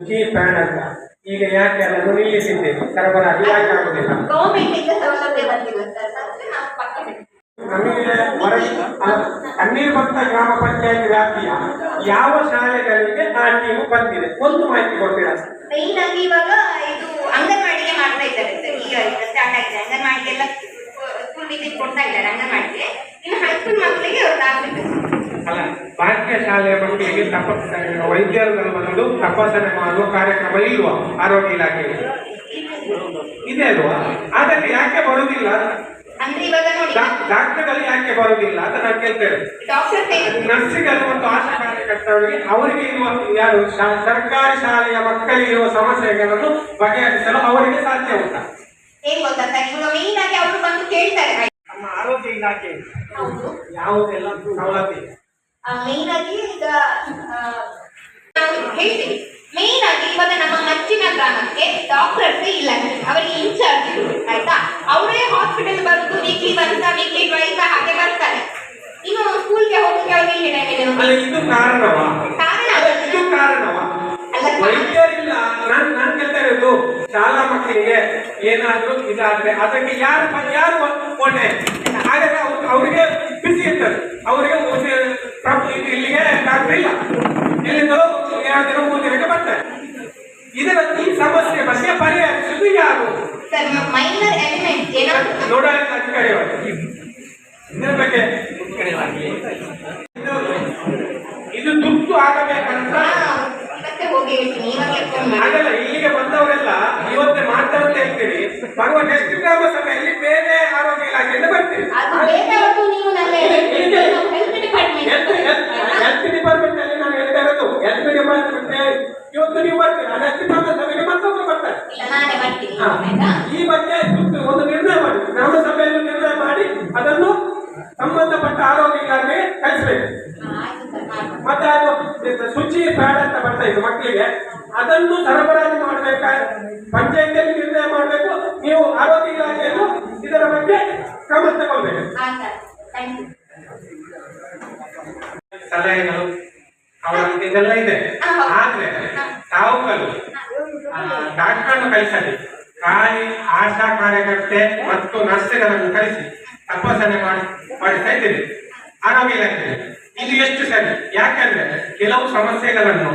G PAN ಅಂತ ಈಗ ಯಾಕೆ ಅದನ್ನು ನಿಲ್ಲಿಸಿದ್ದೇವೆ ಸರಬರಾಜು ಯಾಕೆ ಆಗುದಿಲ್ಲ. ನಮಗೆ ಅನ್ನಿರ್ಭತ್ತ ಗ್ರಾಮ ಪಂಚಾಯತ್ ವ್ಯಾಪ್ತಿಯ ಯಾವ ಶಾಲೆಗಳಿಗೆ ಆ ಟೀಮ್ ಬಂದಿದೆ? ಒಂದು ಮಾಹಿತಿ ಕೊಡ್ತೀರಾ? ಮೇನ್ ಆಗಿ ಇವಾಗ ಇದು ಅಂಗನವಾಡಿಗೆ ಮಾಡ್ತಾ ಇದ್ದಾರೆ. ಸರ್ ಈಗ ಸ್ಟಾರ್ಟ್ ಆಗಿದೆ. ಅಂಗನವಾಡಿಗೆಲ್ಲ ಸ್ಕೂಲ್ ವಿಸಿಟ್ ಕೊಡ್ತಾ ಇದ್ದಾರೆ ಅಂಗನವಾಡಿಗೆ. ಇನ್ನು ಹೈಸ್ಕೂಲ್ ಮಕ್ಕಳಿಗೆ ಅವ್ರು ಆಗ್ಬೇಕು ಅಲ್ಲ ಬಾಹ್ಯ ಶಾಲೆಯ ಮಕ್ಕಳಿಗೆ ತಪ ವೈದ್ಯರುಗಳು ಬಂದು ತಪಾಸಣೆ ಮಾಡುವ ಕಾರ್ಯಕ್ರಮ ಇಲ್ವಾ? ಆರೋಗ್ಯ ಇಲಾಖೆಯಲ್ಲಿ ಇದೆ ಅಲ್ವಾ ಅದಕ್ಕೆ ಯಾಕೆ ಬರುವುದಿಲ್ಲ ಡಾಕ್ಟರ್ಗಳು ಯಾಕೆ ಬರುವುದಿಲ್ಲ ಅಂತ ನಾನು ಕೇಳ್ತೇನೆ. ನರ್ಸ್ಗಳು ಮತ್ತು ಆಶಾ ಕಾರ್ಯಕರ್ತರಿಗೆ ಅವರಿಗೆ ಇರುವ ಯಾರು ಸರ್ಕಾರಿ ಶಾಲೆಯ ಮಕ್ಕಳಿಗೆ ಇರುವ ಸಮಸ್ಯೆಗಳನ್ನು ಬಗೆಹರಿಸಲು ಅವರಿಗೆ ಸಾಧ್ಯ ಉಂಟಾ? ಕೇಳ್ತಾರೆ. ನಮ್ಮ ಆರೋಗ್ಯ ಇಲಾಖೆ. ಹೌದು. ಯಾವುದೆಲ್ಲ ಸವಲತ್ತು ಇದೆ ಮೇನ್ ಆಗಿ ಈಗ ಹೇಳ್ತೀನಿ. ಮೇನ್ ಆಗಿ ಇವಾಗ ನಮ್ಮ ಮಚ್ಚಿನ ಗ್ರಾಮಕ್ಕೆ ಡಾಕ್ಟರ್ಸ್ ಇಲ್ಲ. ಅವರಿಗೆ ಇನ್ಚಾರ್ಜ್ ಆಯ್ತಾ? ಅವರೇ ಹಾಸ್ಪಿಟಲ್ ಬರುದು ವೀಕ್ಲಿ ಬಂತ ವೀಕ್ಲಿ ಟ್ವೈಸ್ ಹಾಗೆ ಬರ್ತಾರೆ. ಇನ್ನು ಸ್ಕೂಲ್ಗೆ ಹೋಗಕ್ಕೆ ಅವ್ರಿಗೆ ಇದೆ ಕಾರಣವಾ? ಕಾರಣ ಇದು ಕಾರಣವಾ? ವೈದ್ಯರಿಲ್ಲ ನಾನು ನಾನ್ ಕೇಳ್ತಾ ಇರೋದು ಶಾಲಾ ಮಕ್ಕಳಿಗೆ ಏನಾದ್ರೂ ಇದಾದ್ರೆ ಅದಕ್ಕೆ ಯಾರು ಯಾರು ಹೊಣೆ ಹಾಗಾದ್ರೆ ಅವ್ರು- ಅವ್ರಿಗೆ ಬಿಸಿ ಇದರ ಈ ಸಮಸ್ಯೆ ಬಗ್ಗೆ ಪರಿಹರಿಸುವುದು ಯಾರು ಸರ್ ಮೈನರ್ ಎಲಿಮೆಂಟ್ ಅಧಿಕಾರಿಯವರು. ಇದರ ಬಗ್ಗೆ ಇದು- ಇದು ತುರ್ತು ಆಗಬೇಕಂತ ಆಗಲ್ಲ ಹಾಗಲ್ಲ ಇಲ್ಲಿಗೆ ಬಂದವರೆಲ್ಲ ಇವತ್ತೇ ಮಾಡ್ತಾರಂತ ಅಂತ ಹೇಳ್ತೀರಿ ಬರುವ ನೆಕ್ಸ್ಟ್ ಗ್ರಾಮ ಸಭೆಯಲ್ಲಿ ಬೇರೆ ಆರೋಗ್ಯ ಇಲಾಖೆಯಿಂದ ಬರ್ತೀರಿ ಅದು ಬೇರೆ ಅವ್ರದ್ದು ನೀವು ನನ್ನ health health department health department ಅಲ್ಲಿ ನಾನು ಹೇಳ್ತಾ ಇರೋದು ಹೆಲ್ತ್ ಡಿಪಾರ್ಟ್ಮೆಂಟ್ ಇವತ್ತು ನೀವು ಬರ್ತೀರಾ ನೆಕ್ಸ್ಟ್ ಗ್ರಾಮ ಸಭೆಗೆ ಮತ್ತೊಬ್ಬರು ಬರ್ತಾರೆ ಇಲ್ಲ ನಾನೇ ಈ ಬಗ್ಗೆ ಒಂದು ನಿರ್ಣಯ ಮಾಡಿ ಗ್ರಾಮ ಸಭೆಯಲ್ಲಿ ನಿರ್ಣಯ ಮಾಡಿ ಅದನ್ನು ಸಂಬಂಧಪಟ್ಟ ಆರೋಗ್ಯ ಇಲಾಖೆಗೆ ಕಳಿಸಬೇಕು ಮತ್ತೆ ಅದು ಇದು ಶುಚಿ ಪ್ಯಾಡ್ ಅಂತ ಬರ್ತಾ ಇತ್ತು ಮಕ್ಕಳಿಗೆ. ಅದನ್ನು ಸರಬರಾಜು ಮಾಡಬೇಕಾ? ಪಂಚಾಯತಿಯಲ್ಲಿ ನಿರ್ಣಯ ಮಾಡಬೇಕು. ನೀವು ಆರೋಗ್ಯ ಇಲಾಖೆಯನ್ನು ಇದರ ಬಗ್ಗೆ ಕ್ರಮ ತಗೊಳ್ಬೇಕು. ಸಲಹೆಗಳು ಅವರ ಇದೆಲ್ಲ ಇದೆ. ಆದ್ರೆ ತಾವುಗಳು ಡಾಕ್ಟರ್ ಕಳಿಸಲಿ ಖಾಲಿ ಆಶಾ ಕಾರ್ಯಕರ್ತೆ ಮತ್ತು ನರ್ಸ್ಗಳನ್ನು ಕರೆಸಿ ತಪಾಸಣೆ ಮಾಡಿ ಮಾಡಿಸ್ತಾ ಇದ್ದೇವೆ. ಆರೋಗ್ಯ ಇಲಾಖೆ ಇದು ಎಷ್ಟು ಸರಿ? ಯಾಕಂದ್ರೆ ಕೆಲವು ಸಮಸ್ಯೆಗಳನ್ನು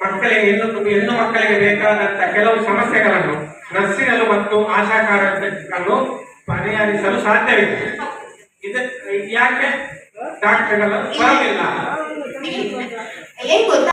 ಮಕ್ಕಳಿಗೆ ಹೆಣ್ಣು ಹೆಣ್ಣು ಮಕ್ಕಳಿಗೆ ಬೇಕಾದಂತ ಕೆಲವು ಸಮಸ್ಯೆಗಳನ್ನು ನರ್ಸಿಗಳು ಮತ್ತು ಆಶಾ ಕಾರ್ಯಕರ್ತರನ್ನು ಪರಿಹರಿಸಲು ಸಾಧ್ಯವಿದೆ ಇದು ಯಾಕೆ? ಡಾಕ್ಟರ್ಗಳು ಬರಲಿಲ್ಲ